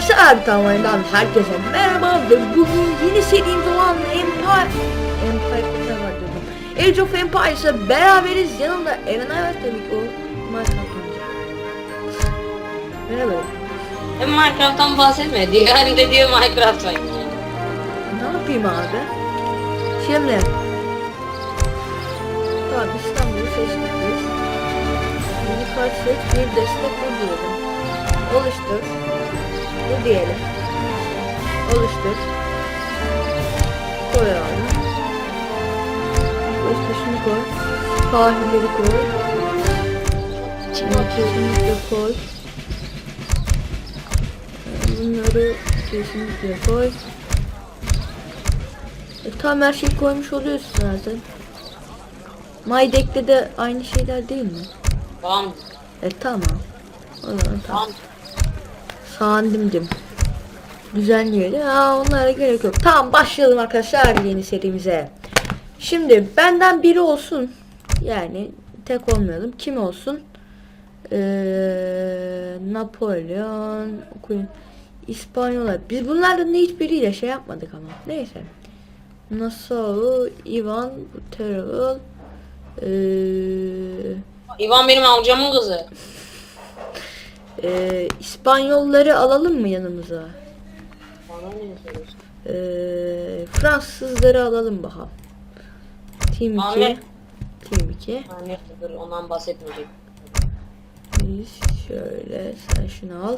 Arkadaşlar tamamen herkese merhaba ve bugün yeni serimiz olan Empire Empire var dedim. Age of Empires'a beraberiz. Yanımda Eren Ayver tabii ki o Minecraft. Merhaba. Hem Minecraft'tan bahsetme. Diğer de diyor Minecraft oynayacağım. Ne yapayım abi? Şimdi Tamam İstanbul'u seçtik biz. Kart seç bir destek diyelim. Oluştur. Bu diyelim. Oluştur. Koy abi. Üstüne koy. Sahilleri koy. Kesinlikle koy. Bunları kesinlikle koy. E, tam her şeyi koymuş oluyorsun zaten. My Deck'te de aynı şeyler değil mi? Tamam. E tamam. O zaman tamam. Tamam. Sandımcım. Düzenleyelim. Aa onlara gerek yok. Tamam başlayalım arkadaşlar yeni serimize. Şimdi benden biri olsun. Yani tek olmayalım. Kim olsun? Ee, Napolyon, Queen, İspanyollar. Biz bunlardan hiçbiriyle şey yapmadık ama. Neyse. Nassau, Ivan, Terrell, ee, İvan benim amcamın kızı. Ee, İspanyolları alalım mı yanımıza? Ee, Fransızları alalım bakalım. Team 2. Ahmet. Team 2. Ha, neyse dur ondan bahsetmeyecek. Biz şöyle sen şunu al.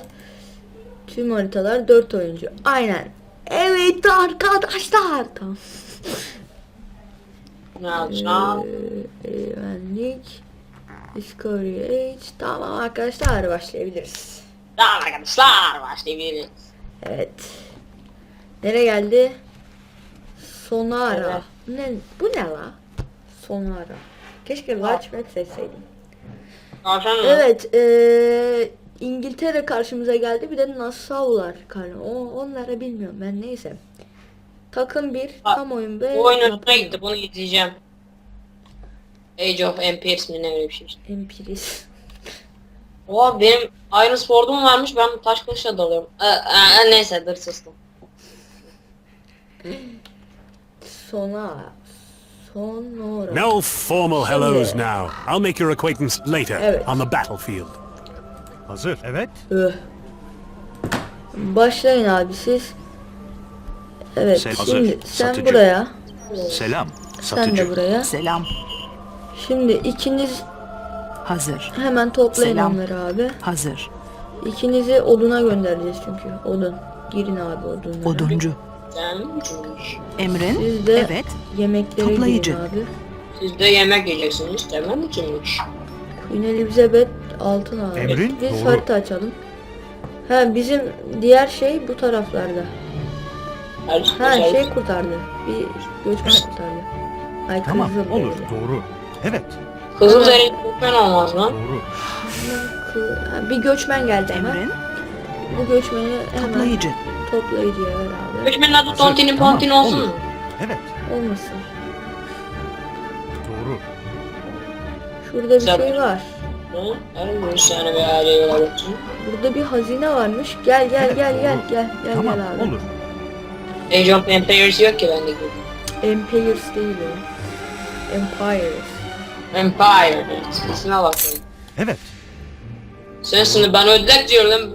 Tüm haritalar 4 oyuncu. Aynen. Evet arkadaşlar. Tamam. Ne yapacağım? Ee, güvenlik. Discovery Age. Tamam arkadaşlar başlayabiliriz. Tamam arkadaşlar başlayabiliriz. Evet. Nereye geldi? Sonara. Ne bu ne la? Sonara. Keşke large map seçseydim. Evet, eee İngiltere karşımıza geldi. Bir de Nassau'lar. O onlara bilmiyorum ben neyse. Takım 1, Ha, tam oyun ve Bu oyun Napolyon. gitti bunu izleyeceğim. Age of Empires mi ne öyle bir şey işte. Empiris. Oha benim Iron Sword'um varmış ben taş kılıçla dalıyorum. Ee, ee, neyse dur sustum. Sonara. Sonora. No formal hellos Şimdi- now. I'll make your acquaintance later Evet. on the battlefield. Hazır. Evet. Öh. Başlayın abi siz. Evet Sen- şimdi Hazır. sen Satıcı. buraya. Selam. Sen de Satıcı. buraya. Selam. Şimdi ikiniz Hazır. hemen toplayın Selam. onları abi. Hazır. İkinizi oduna göndereceğiz çünkü. Odun. Girin abi odunlara. Oduncu. Emrin. Siz de Evet. yemeklere Toplayıcı. girin abi. siz de yemek yiyeceksiniz mı kimmiş? Queen Elizabeth altın abi. Emrin, Biz doğru. harita açalım. Ha bizim diğer şey bu taraflarda. Her Ha şey kurtardı. Bir göçmen kurtardı. Ay Tamam. Olur. dedi. Doğru. Evet. Kızıl derin köpen olmaz lan. Doğru. Ha, Bir göçmen geldi hemen. Emrin. Bu göçmeni hemen Toplayıcı. toplayıcıya ver abi. Göçmenin adı. Tontini Tamam, Pontini olsun olur. mu? Evet. Olmasın. Doğru. Şurada bir Güzel. şey var. Hı? Her bir tane bir aile bakayım. Burada bir hazine varmış. Gel gel Evet, gel gel gel gel Tamam. gel abi. Olur. Age of Empires yok ki bende gibi. Empires değil o. Empires. Empire. İsmine bakıyorum. Evet. Sen şimdi ben ödlek diyordum.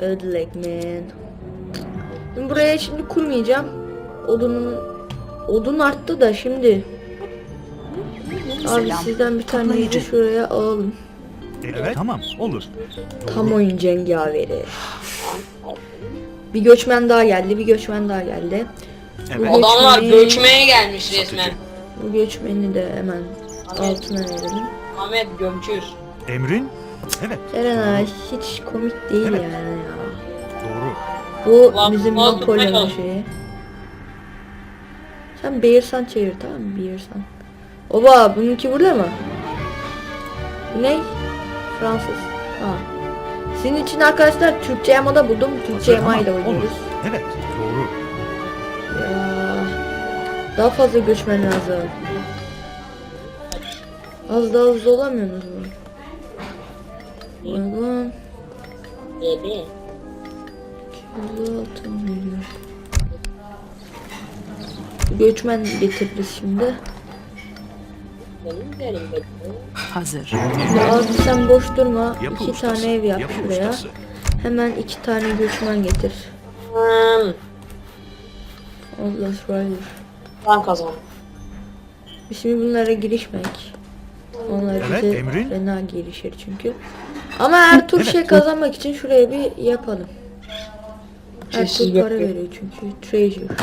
Ödlek man. Ben buraya şimdi kurmayacağım. Odunun odun arttı da şimdi. Abi Selam. sizden bir tane şuraya alalım. Evet. Tamam. Olur. Tam oyun cengaveri. Bir göçmen daha geldi, bir göçmen daha geldi. Evet. Adamlar göçmeye gelmiş resmen. Bu göçmeni de hemen altına verelim. Ahmet gömçüz. Emrin. Evet. Eren abi hiç komik değil Evet. yani ya. Doğru. Bu Lan, bizim oldu, Napolyon'un bakalım. şeyi. Sen Beersan çevir tamam mı? Beersan. Oba bununki burada mı? Bu ne? Fransız. Ha. Sizin için arkadaşlar Türkçe yamada buldum. Türkçe Hazır. Tamam. yamayla Olur. oynuyoruz. Evet. Doğru. Daha fazla göçmen lazım. Az daha hızlı olamıyorsunuz mu? Uygun. Dedi. Hızlı altın veriyor. Göçmen getiririz şimdi. Benim derim benim. Hazır. Abi sen boş durma. Yapı iki ustası, tane ev yap yapı şuraya. ustası. Hemen iki tane göçmen getir. Hmm, Allah Rider. Ben kazandım. Biz Şimdi bunlara girişmek. Onlar Evet, bize emrin. fena girişir çünkü. Ama her tur Evet. şey kazanmak için şuraya bir yapalım. Her Sessiz tur para veriyor çünkü. Treasure.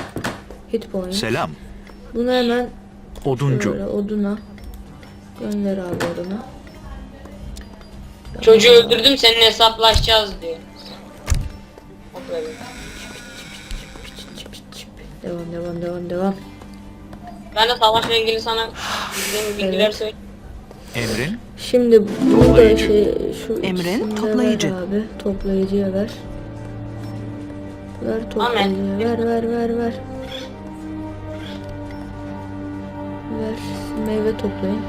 Hit point. Selam. Bunu hemen Oduncu. şöyle oduna gönder abi oduna. Çocuğu öldürdüm seninle hesaplaşacağız diyor. Devam devam devam devam. Ben de savaşla ilgili sana bildiğim bilgiler söyleyeyim. Emrin. Şimdi bu da Toplayıcı. şey şu Emrin, ikisini de toplayıcı. ver abi. Toplayıcıya ver. Ver toplayıcıya ver ver ver ver. Ver meyve toplayın.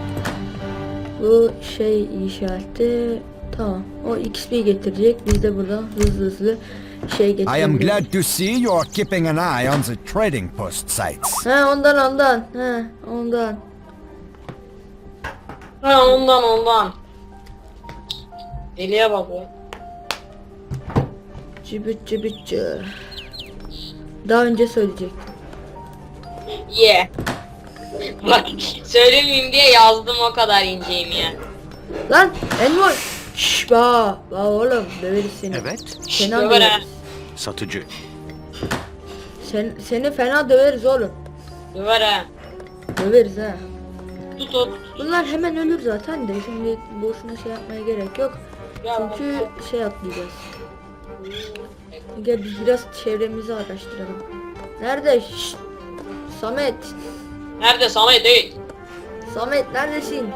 Bu şey işareti tamam. O XP getirecek. Biz de buradan hızlı hızlı şey I am glad to see you are keeping an eye on the trading post sites. He ondan ondan. He ondan. Ha ondan ondan. Deliye bak. Cıbıt cıbıt cı. Daha önce söyleyecektim. Yeah. Bak söylemeyeyim diye yazdım o kadar inceyim ya. Lan Envoy. Şşş ba. Ba oğlum döveriz seni. Evet. Döver ha. döveriz. Satıcı. Sen, seni fena döveriz oğlum. Döver ha. Döveriz ha. Tut o. Bunlar hemen ölür zaten de şimdi boşuna şey yapmaya gerek yok. Ya, Çünkü şey atlayacağız. Gel biz biraz çevremizi araştıralım. Nerede? Şşt. Samet. Nerede Samet değil. Samet neredesin?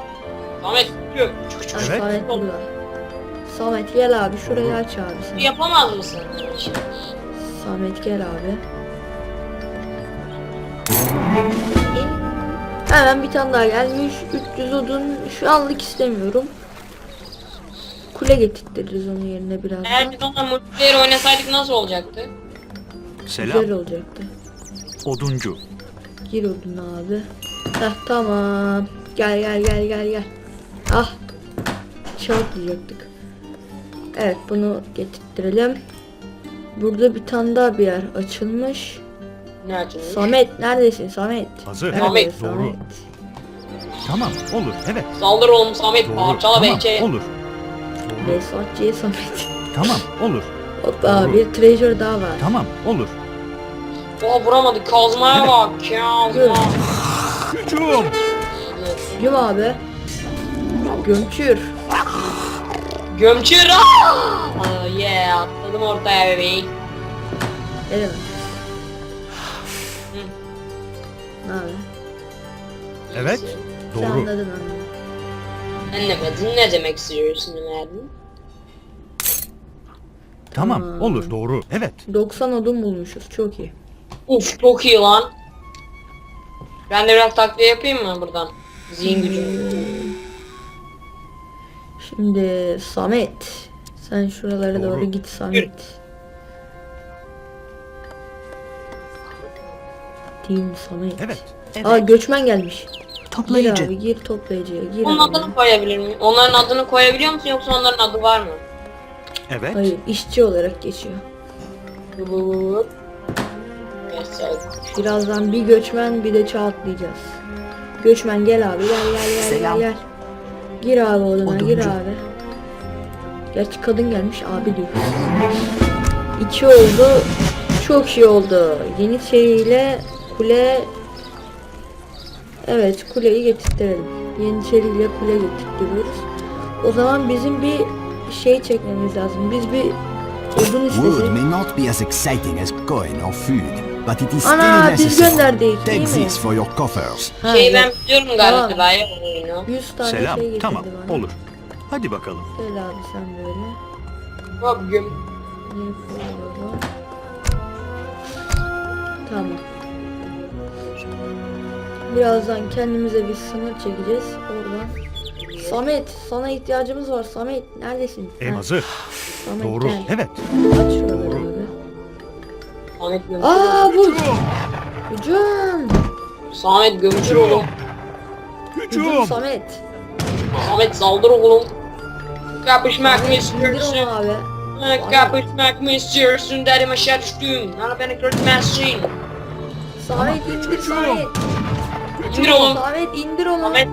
Samet yok. Ha, Evet. Samet burada. Samet gel abi şurayı aç abi sen. Yapamaz mısın? Samet gel abi. Hemen bir tane daha gelmiş. 300 odun şu anlık istemiyorum. Kule getirtiriz onun yerine Eğer birazdan. biz onunla multiplayer oynasaydık nasıl olacaktı? Selam. Güzel olacaktı. Oduncu. Gir odun abi. Heh tamam. Gel gel gel gel gel. Ah. Çarplayacaktık. Evet bunu getirtirelim. Burada bir tane daha bir yer açılmış. Ne açılmış? Samet neredesin Samet? Hazır. Nerede Samet. Doğru. Tamam. Olur. Evet. Saldır oğlum Samet Doğru. parçala tamam. belki. Olur. Besatçıya Samet. Tamam. Olur. Hoppa Doğru. bir treasure daha var. Tamam. Olur. Oha vuramadık kazmaya bak kazma. Hücum. Yum abi. Gömçür. Gömçür aaa! Yeah atladım ortaya bebeğim. Ne demek? Hı. Ne abi? Evet. Sen Doğru. anladın anladın. Anlamadın ne demek istiyorsun verdin? Tamam. Tamam. Olur. Doğru. Evet. 90 odun bulmuşuz çok iyi. Uf çok iyi lan. Ben de biraz takviye yapayım mı buradan? Zihin gücü. Şimdi Samet. Sen şuralara Doğru. doğru git Samet. Team Samet. Evet. Aa Evet. göçmen gelmiş. Gir Toplayıcı. abi gir toplayıcıya gir Onun abi. adını koyabilir miyim? Onların adını koyabiliyor musun yoksa onların adı var mı? Evet. Hayır işçi olarak geçiyor. Birazdan bir göçmen bir de çağ atlayacağız. Göçmen gel abi gel gel gel Selam. gel gel. Gir abi odana gir abi. Gerçi kadın gelmiş abi diyor. İki oldu. Çok iyi oldu. Yeniçeri kule Evet kuleyi getirtirelim. Yeniçeri ile kule getirtiyoruz. O zaman bizim bir şey çekmemiz lazım. Biz bir odun Wood istesek. may not be as exciting as coin or food, but it is still Ana biz necessary. gönderdik değil Take mi? this for your coffers. Ha, şey yok. ben biliyorum galiba ya oyunu. 100 tane Selam. şey getirdi Tamam. bana. Olur. Hadi bakalım. Gel abi sen böyle. Fırladı. Tamam. Birazdan kendimize bir sınır çekeceğiz. Oradan. Samet sana ihtiyacımız var. Samet neredesin? Ha. Samet Doğru. gel. Evet. Aç şuraları. Samet gömçür. Aa oğlum. bu. Hücum. Samet gömçür oğlum. Hücum. Samet. Samet saldır oğlum. Kapışmak mı İndir istiyorsun? onu abi. Ha, Kapışmak mı istiyorsun dedim aşağı düştüm. Hala beni kırtmazsın. Samet indir Samet. İndir oğlum. Samet indir onu. Samet.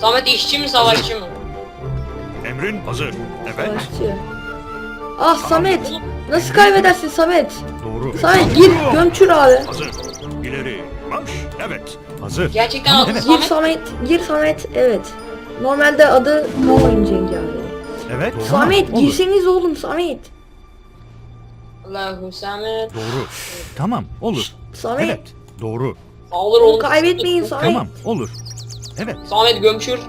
Samet işçi mi savaşçı mı? Emrin hazır. Evet. Savaşçı. Ah Samet. Nasıl kaybedersin Samet? Doğru. Samet gir gömçür abi. Hazır. İleri. Marş. Evet. Hazır. Gerçekten adı Gir Samet. Gir Samet. Evet. Normalde adı kalmayın Cengi abi. Evet. Samet Tamam, olur. girseniz oğlum Samet. Allahu Samet. Doğru. Tamam. Olur. Samet. Evet. Doğru. Saldır Oğlum kaybetmeyin Samet. Tamam. Olur. Evet. Samet gömçür.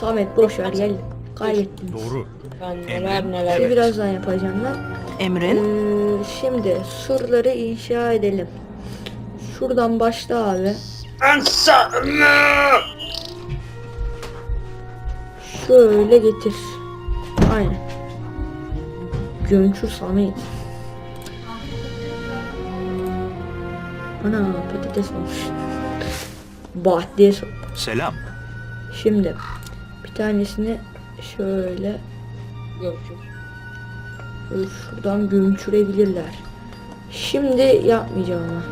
Samet boş ver gel. Kaybettiniz. Doğru. Ben neler neler. Şimdi birazdan yapacağım ben. Emrin. Ee, şimdi surları inşa edelim. Şuradan başla abi. Şöyle getir. Aynen. Gömçür Samet. Ana patates olmuş. Bahçeye sok. Selam. Şimdi bir tanesini şöyle Gömçür. Böyle şuradan gömçürebilirler. Şimdi yapmayacağım ama.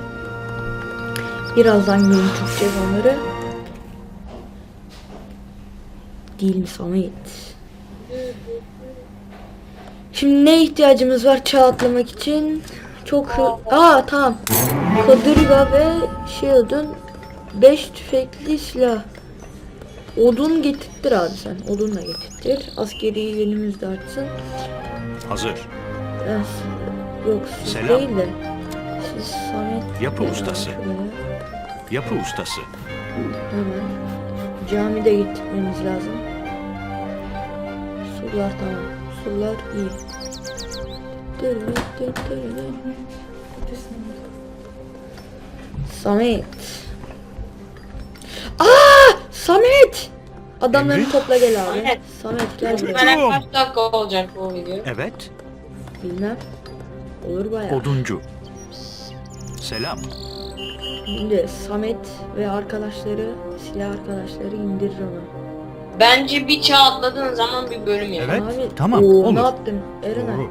Birazdan gömçüreceğiz onları. Değil mi Samet? Şimdi ne ihtiyacımız var çağ atlamak için? Çok hı- Aa tamam. Kadırga ve Shield'ın 5 tüfekli silah. Odun getirttir abi sen. Odun da. Askeri yönümüz de artsın. Hazır. Ben yok siz Selam. değil de siz Samet Yapı Ya, ustası. şuraya Yapı ustası. hemen camide gitmemiz lazım. Surlar tamam. Surlar iyi. Samet. Aa! Samet! Adamları Emre? topla gel abi. Samet. Samet gel buraya. Kaç dakika olacak bu video? Evet. Bilmem. Olur bayağı. Oduncu. Selam. Şimdi Samet ve arkadaşları, silah arkadaşları indirir onu. Bence bir çağ atladığın zaman bir bölüm yap. Evet, Abi, tamam, oo, olur. Ne yaptın? Eren Doğru.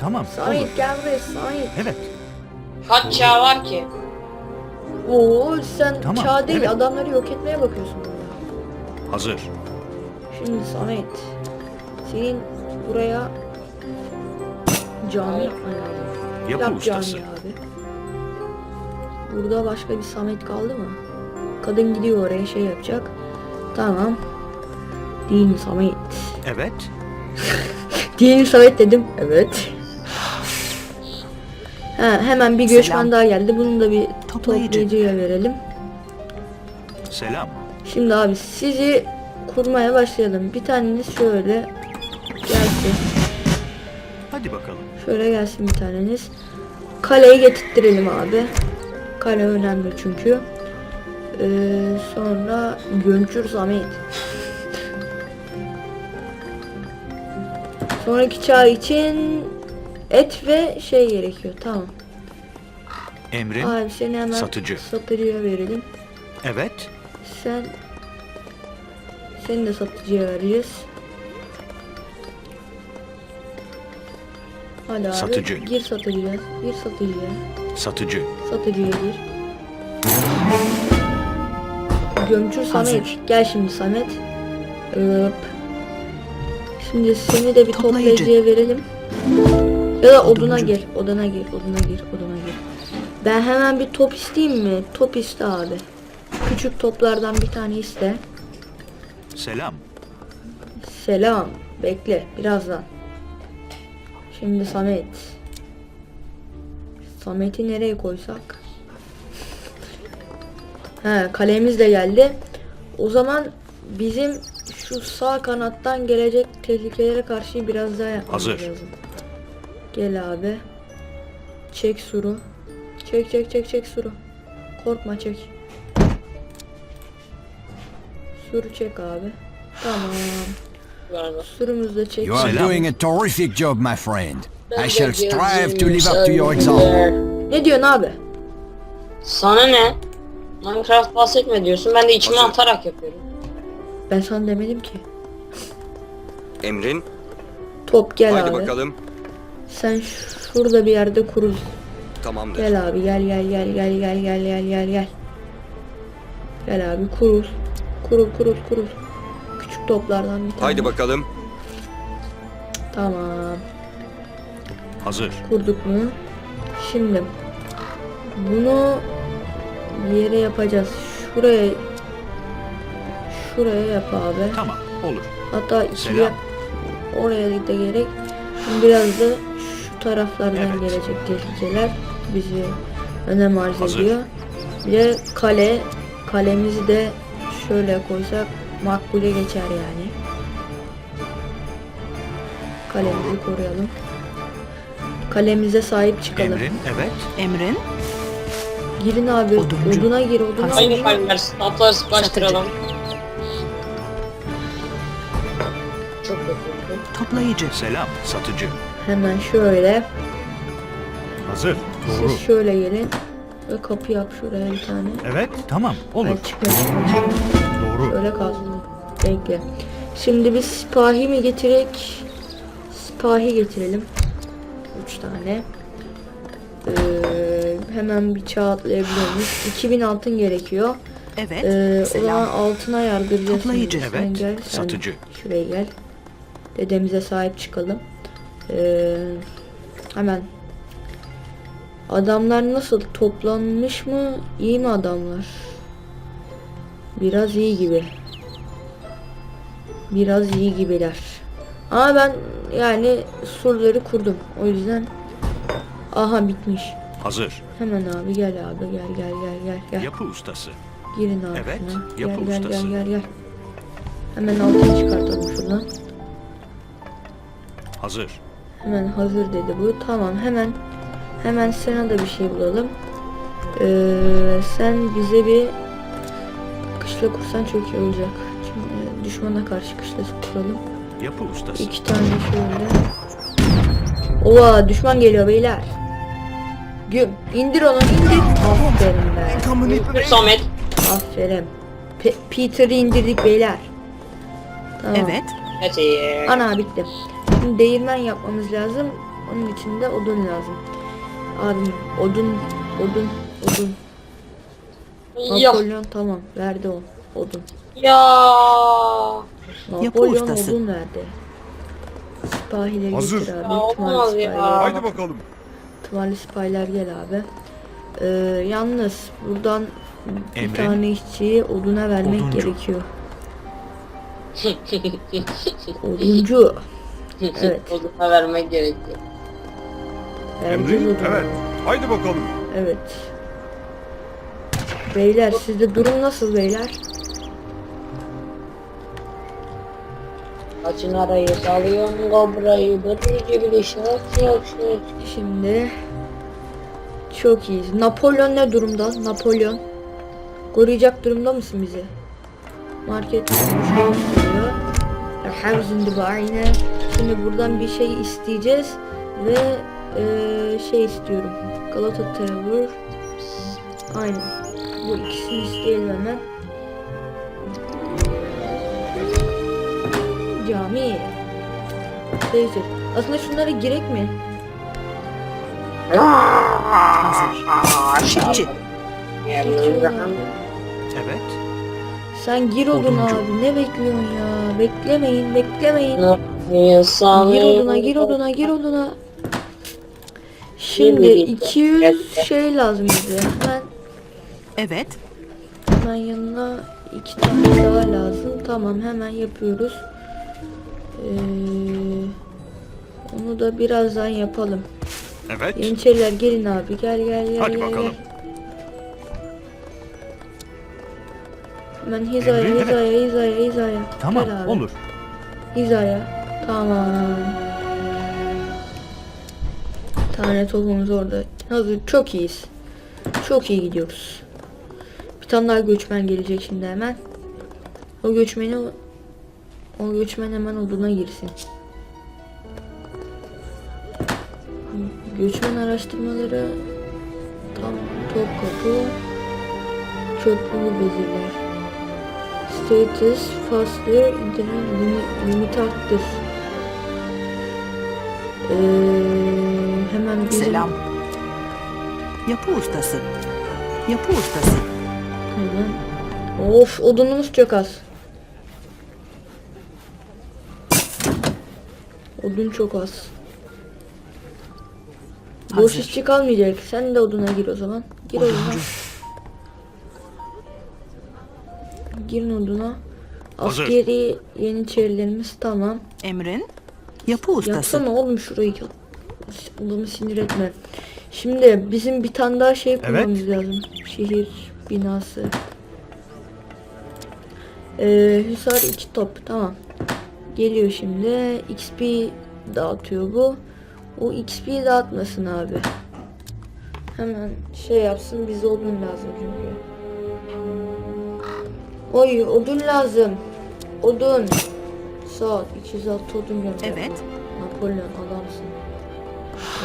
Tamam. Olur. Samet gel buraya Samet. Evet. Kaç çağ var ki? Oo sen Tamam, çağ değil evet. adamları yok etmeye bakıyorsun burada. Hazır. Şimdi Samet. Senin buraya cami yapman lazım. Yapı Yap ustası. cami abi. Burada başka bir Samet kaldı mı? Kadın gidiyor oraya şey yapacak. Tamam. Değil mi Samet? Evet. Diyelim Samet dedim. Evet. Ha, hemen bir göçmen Selam. daha geldi. Bunu da bir Toplayıcı. toplayıcıya verelim. Selam. Şimdi abi sizi kurmaya başlayalım. Bir taneniz şöyle gelsin. Hadi bakalım. Şöyle gelsin bir taneniz. Kaleyi getirttirelim abi. Kale önemli çünkü. Ee, sonra gömçür Samet. Sonraki çağ için et ve şey gerekiyor. Tamam. Emrin. Abi seni hemen Satıcı. satıcıya verelim. Evet. Sen seni de satıcıya vereceğiz. Hadi abi Satıcı. gir satıcıya. Gir satıcıya. Satıcı. Satıcıya gir. Gömçür Samet. Hazır. Gel şimdi Samet. Hop. Şimdi seni de bir Toplayıcı. toplayıcıya verelim. Ya da oduna gir. Odana gir. Oduna gir. Oduna gir. Ben hemen bir top isteyeyim mi? Top iste abi. Küçük toplardan bir tane iste. Selam. Selam. Bekle birazdan. Şimdi Samet. Samet'i nereye koysak? He kalemiz de geldi. O zaman bizim şu sağ kanattan gelecek tehlikelere karşı biraz daha yapmamız Hazır. lazım. Gel abi. Çek suru. Çek çek çek çek suru. Korkma çek. Suru çek abi. Tamam. Surumuzu da çek. You are doing a terrific job, my friend. I shall strive to live up to your example. Ne diyorsun abi? Sana ne? Minecraft bahsetme diyorsun. Ben de içime atarak yapıyorum. Ben sana demedim ki. Emrin. Top gel Haydi abi. bakalım. Sen şurada bir yerde kurul. Tamamdır. Gel abi gel gel gel gel gel gel gel gel gel. Gel abi kurul. Kurul kurul kurul. Küçük toplardan bir tane. Haydi bakalım. Tamam. Hazır. Kurduk mu? Şimdi bunu bir yere yapacağız. Şuraya şuraya yap abi. Tamam. Olur. Hatta yap. Oraya da gerek. Şimdi biraz da taraflardan Evet. gelecek tehlikeler bizi önem arz Hazır. ediyor. Bir de kale. Kalemizi de şöyle koysak makbule geçer yani. Kalemizi koruyalım. Kalemize sahip çıkalım. Emrin. Evet. Emrin. Girin abi. Oduncu. Oduna gir oduna. Hazır. Aynı kalpler statları sıklaştıralım. Çok. Toplayıcı. Selam. Satıcı. Hemen şöyle. Hazır. Siz şöyle gelin. Ve kapı yap şuraya bir tane. Evet. Tamam. Olur. Çıkma çıkma. Doğru. Şöyle kalsın. Bekle. Şimdi biz sipahi mi getirek? Sipahi getirelim. Üç tane. Ee, hemen bir çağ atlayabiliyor muyuz? 2000 altın gerekiyor. Evet. Ee, o zaman altına yardıracağız. Toplayıcı. Evet, gel, sen satıcı. Şuraya gel. Dedemize sahip çıkalım. Ee, hemen. Adamlar nasıl? Toplanmış mı? İyi mi adamlar? Biraz iyi gibi. Biraz iyi gibiler. Ama ben yani surları kurdum. O yüzden aha bitmiş. Hazır. Hemen abi gel abi gel gel gel gel gel. Yapı ustası. Girin abi Evet, şuna. yapı Gel gel ustası. gel gel gel. Hemen altını çıkartalım şuradan. Hazır. Hemen hazır dedi bu. Tamam hemen hemen sana da bir şey bulalım. Ee, sen bize bir kışla kursan çok iyi olacak. Şimdi düşmana karşı kışla kuralım. Yapı ustası. İki tane şöyle. Ova düşman geliyor beyler. Güm indir onu indir. Aferin be. Samet. Aferin. Pe- Peter'ı indirdik beyler. Tamam. Evet. Ana bitti. Şimdi değirmen yapmamız lazım. Onun için de odun lazım. Abim odun, odun, odun. Ya. Napolyon tamam verdi o odun. Ya. Napolyon ustası. odun verdi. Sipahileri Hazır. getir abi. Ya, Tımarlı olmaz ya. sipahiler. Haydi bakalım. Tımarlı sipahiler gel abi. Ee, yalnız buradan bir tane işçiyi oduna vermek Oduncu. gerekiyor. Oduncu. Evet. Oduna vermek gerekiyor. Vereceğiz odunu. Haydi bakalım. Evet. Beyler sizde durum nasıl beyler? Açın arayı salıyorum kobrayı. Bırıcı bir şak şak şak. Şimdi çok iyiyiz. Napolyon ne durumda? Napolyon. Koruyacak durumda mısın bizi? Market istiyor. Havzin Dubai Şimdi buradan bir şey isteyeceğiz ve eee, şey istiyorum. Galata Tower. Aynen. Bu ikisini isteyelim hemen. Cami. Neyse. Aslında şunlara girek mi? Çiftçi. Evet. Sen gir Oduncu. abi. Ne bekliyorsun ya? Beklemeyin, beklemeyin. Gir oduna, gir oduna, gir oduna. Şimdi 200 şey lazım bize. Hemen, Evet. hemen yanına iki tane daha lazım. Tamam, hemen yapıyoruz. Ee, onu da birazdan yapalım. Evet. Yeniçeriler gelin abi. Gel gel gel Hadi gel. bakalım. gel. Hemen hizaya, Emrin, hizaya, hizaya, hizaya. Tamam. Gel abi. Olur. Hizaya. Tamam. Tane topumuz orada. Hazır. Çok iyiyiz. Çok iyi gidiyoruz. Bir tane daha göçmen gelecek şimdi hemen. O göçmeni o göçmen hemen oduna girsin. Göçmen araştırmaları tam Topkapı Köprülü vezirler Status Fastler internet limit, limit arttır ee, hemen bizim Selam. Yapı ustası. Yapı ustası. Hemen. Of odunumuz çok az. Odun çok az. Boş Hazır. işçi kalmayacak. Sen de oduna gir o zaman. Gir oduna. Girin oduna. Askeri yeniçerilerimiz tamam. Emrin. Yapı ustası. Yapsana oğlum şurayı. Adamı sinir etme. Şimdi bizim bir tane daha şey kurmamız lazım. Şehir binası. Ee, Hüsar iki top tamam. Geliyor şimdi. XP dağıtıyor bu. O XP dağıtmasın abi. Hemen şey yapsın bize odun lazım çünkü. Oy odun lazım. Odun. Saat 206 odun gönder. Evet. Napolyon adamsın.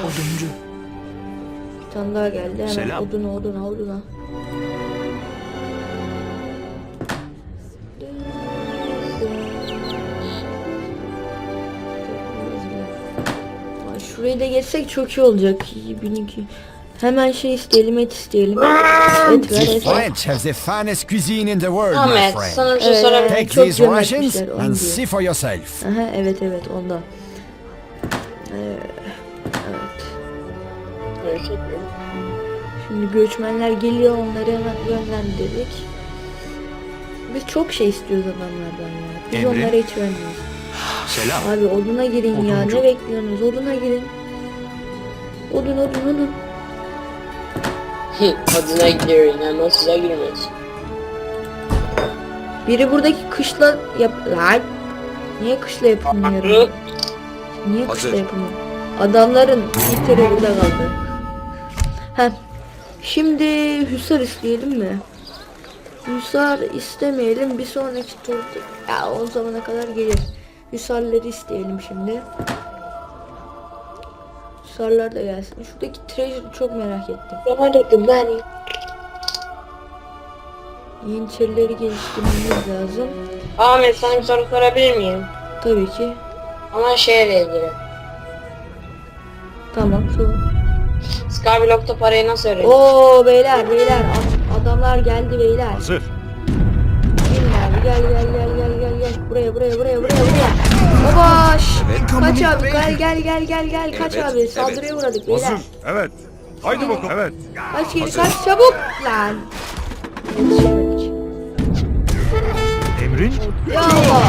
Oduncu. Bir tane daha geldi hemen Selam. oduna oduna oduna. Ay, Şurayı da geçsek çok iyi olacak. 1002. Hemen şey isteyelim et isteyelim. et ver The et ver. French have the finest cuisine in the world, my Ahmet friend. sana bir şey Evet, sorabilir Take çok these cömert rations onu and diyor. see for yourself. Aha, evet evet ondan. Ee, evet. Şimdi göçmenler geliyor onları hemen yönlendirdik. Biz çok şey istiyoruz adamlardan ya. Biz Emre? onlara hiç vermiyoruz. Selam. Abi oduna girin ya Oduncu. ne bekliyorsunuz oduna girin. Odun odun odun. Adına gidiyor yani size girmez. Biri buradaki kışla yap... Lan! Niye kışla yapılmıyor? Niye Hazır. kışla yapılmıyor? Adamların İngiltere burada kaldı. Heh. Şimdi Hüsar isteyelim mi? Hüsar istemeyelim bir sonraki turda ya o zamana kadar gelir. Hüsarları isteyelim şimdi. Hüsarlar da gelsin. Şuradaki treasure'ı çok merak ettim. ben. Yeniçerileri geliştirmemiz lazım. Ahmet sana bir soru sorabilir miyim? Tabii ki. Ama şeyle ilgili. Tamam sor. Skyblock'ta parayı nasıl öğrendin? Oo beyler beyler ad- adamlar geldi beyler. Hazır. Abi gel gel gel gel gel gel buraya buraya buraya buraya buraya. Babaş. Kaç abi gel gel gel gel gel kaç Evet, abi evet. saldırıya uğradık beyler. Evet. Haydi bakalım. Evet. Kaç geri kaç çabuk lan. Emrin. Ya Allah.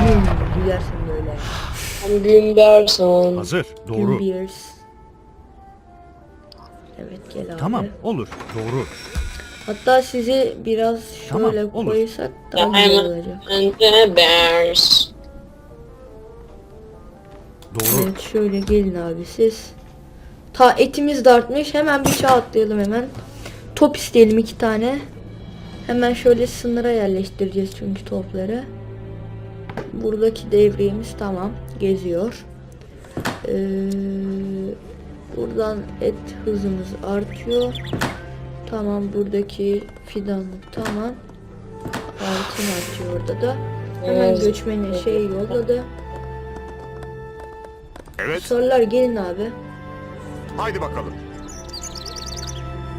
Hmm, gülersin böyle. Dersin. Hazır. Doğru. Beers. Evet gel abi. Tamam. Olur. Doğru. Hatta sizi biraz Tamam, şöyle olur. koysak daha güzel olacak. and the bears. Doğru. Evet şöyle gelin abi siz. Ta etimiz de artmış. Hemen bir çağ atlayalım hemen. Top isteyelim iki tane. Hemen şöyle sınıra yerleştireceğiz çünkü topları. Buradaki devriyemiz tamam. Geziyor. Ee, buradan et hızımız artıyor. Tamam buradaki fidanlık tamam. Altın artıyor orada da. Hemen Evet. göçmeni şey yolladı. Evet. Sorular gelin abi. Haydi bakalım.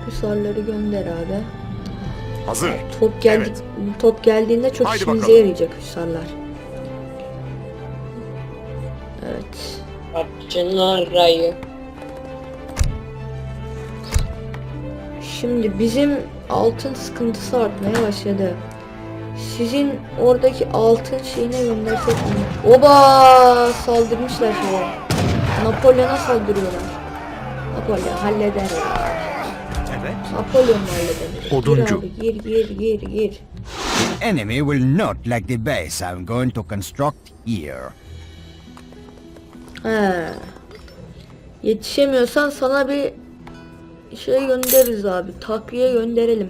Bu soruları gönder abi. Hazır. Top geldi top geldiğinde çok Haydi işimize bakalım. yarayacak hüsarlar. Evet. Parçanın rayı. Şimdi bizim altın sıkıntısı artmaya başladı. Sizin oradaki altın şeyine göndersek mi? Oba saldırmışlar şeye. Napolyon'a saldırıyorlar. Napolyon halleder. ya. Evet. Napolyon halleder. Oduncu. Gir abi, gir gir gir gir. The enemy will not like the base I'm going to construct here. He. Yetişemiyorsan sana bir şey göndeririz abi. Takviye gönderelim.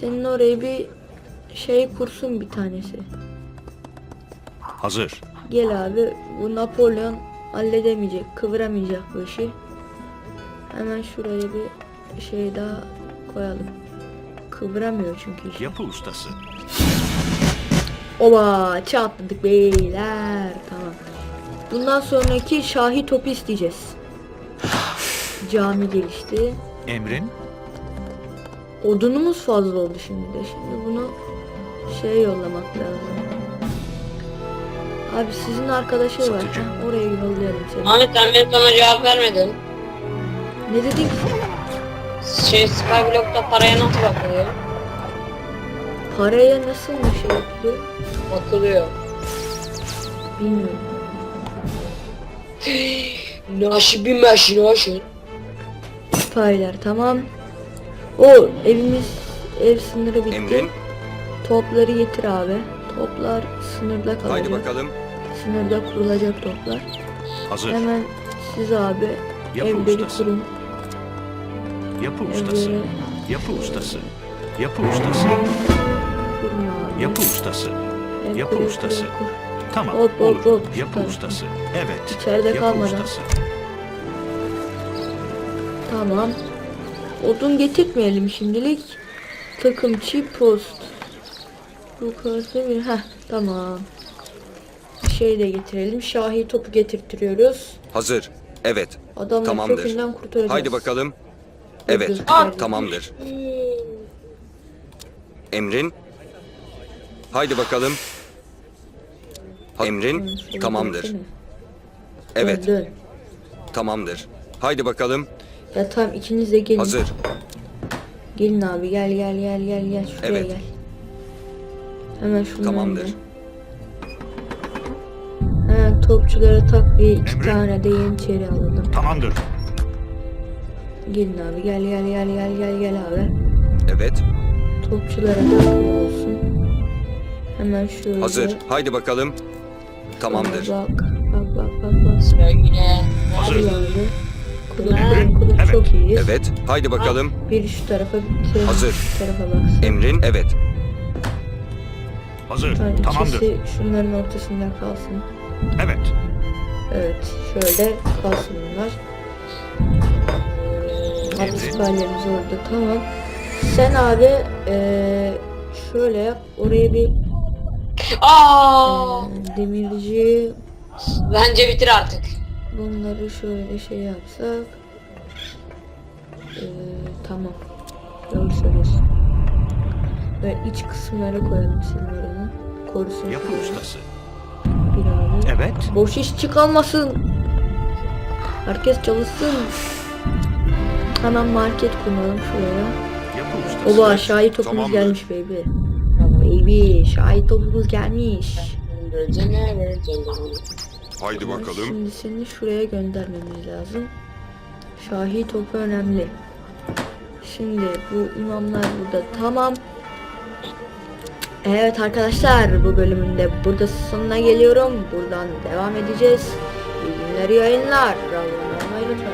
Senin oraya bir şey kursun bir tanesi. Hazır. Gel abi bu Napolyon halledemeyecek, kıvıramayacak bu işi. Hemen şuraya bir şey daha koyalım. Kıvıramıyor çünkü işi. Yapı ustası. Oba çatladık beyler. Tamam. Bundan sonraki Şahi topu isteyeceğiz. Cami gelişti. Emrin. Odunumuz fazla oldu şimdi de. Şimdi bunu şey yollamak lazım. Abi sizin arkadaşı var. Satıcı. ha, Oraya yollayalım seni. Ahmet sen benim sana cevap vermedin. Ne dedin? Şey Skyblock'ta paraya nasıl bakılıyor? Paraya nasıl bir şey yapılıyor? Bakılıyor. Bilmiyorum. Naşi bir meşin naşin. Paylar tamam. O evimiz ev sınırı bitti. Emrin. Topları getir abi. Toplar sınırda kalacak. Haydi bakalım. Sınırda kurulacak toplar. Hazır. Hemen siz abi Yapı evleri ustası. kurun. Yapı ustası. Evleri Yapı ustası. Yapı ustası. kurun abi. Yapı ustası. Ev yapı ustası. kur. Tamam Hop, hop, olur. hop. Yapı Tamam. ustası. Evet. İçeride Yapı kalmadan. ustası. Tamam. Odun getirtmeyelim şimdilik. Takımçı post. Yukarıda bir heh tamam. Şey de getirelim. Şahi topu getirtiyoruz. Hazır. Evet. Adamları Tamamdır. kurtaracağız. Haydi bakalım. Evet. geldim. Tamamdır. Emrin. Haydi bakalım. Emrin. Tamamdır. Evet. Tamamdır. Haydi bakalım. Ya tamam ikiniz de gelin. Hazır. Gelin abi gel gel gel gel gel şuraya Evet. gel. Hemen şundan Tamamdır. da. Hemen topçulara takviye iki Emre. tane de yeniçeri alalım. Tamamdır. Gelin abi gel gel gel gel gel gel abi. Evet. Topçulara takviye olsun. Hemen şöyle. Hazır. Haydi bakalım. Tamamdır. Bak bak bak bak bak. Sevgili. Hazır. Hadi Evet. çok iyiyiz. Evet. Haydi bakalım. Biri şu tarafa bir Hazır. şu tarafa baksın. Emrin. Evet. Hazır. Yani Tamamdır. ikisi şunların ortasında kalsın. Evet. Evet, şöyle kalsın bunlar. Emre. Hapishanelerimiz orada, tamam. Sen abi eee, şöyle yap, oraya bir Aa, eee, demirci bence bitir artık. Bunları şöyle şey yapsak. Eee, tamam. Doğru söylüyorsun. Ve iç kısımlara koyalım oranı. Korusun Yapı şöyle ustası. Evet. Boş iş çıkalmasın. Herkes çalışsın. Hemen market kuralım şuraya. Yapı. Oba şahit topumuz Tamamdır. gelmiş baby. Baby şahit topumuz gelmiş. Haydi bakalım. Şimdi seni şuraya göndermemiz lazım. Şahi topu önemli. Şimdi bu imamlar burada tamam. Evet arkadaşlar bu bölümünde burada sonuna geliyorum. Buradan devam edeceğiz. İyi günler yayınlar. Unutmayın.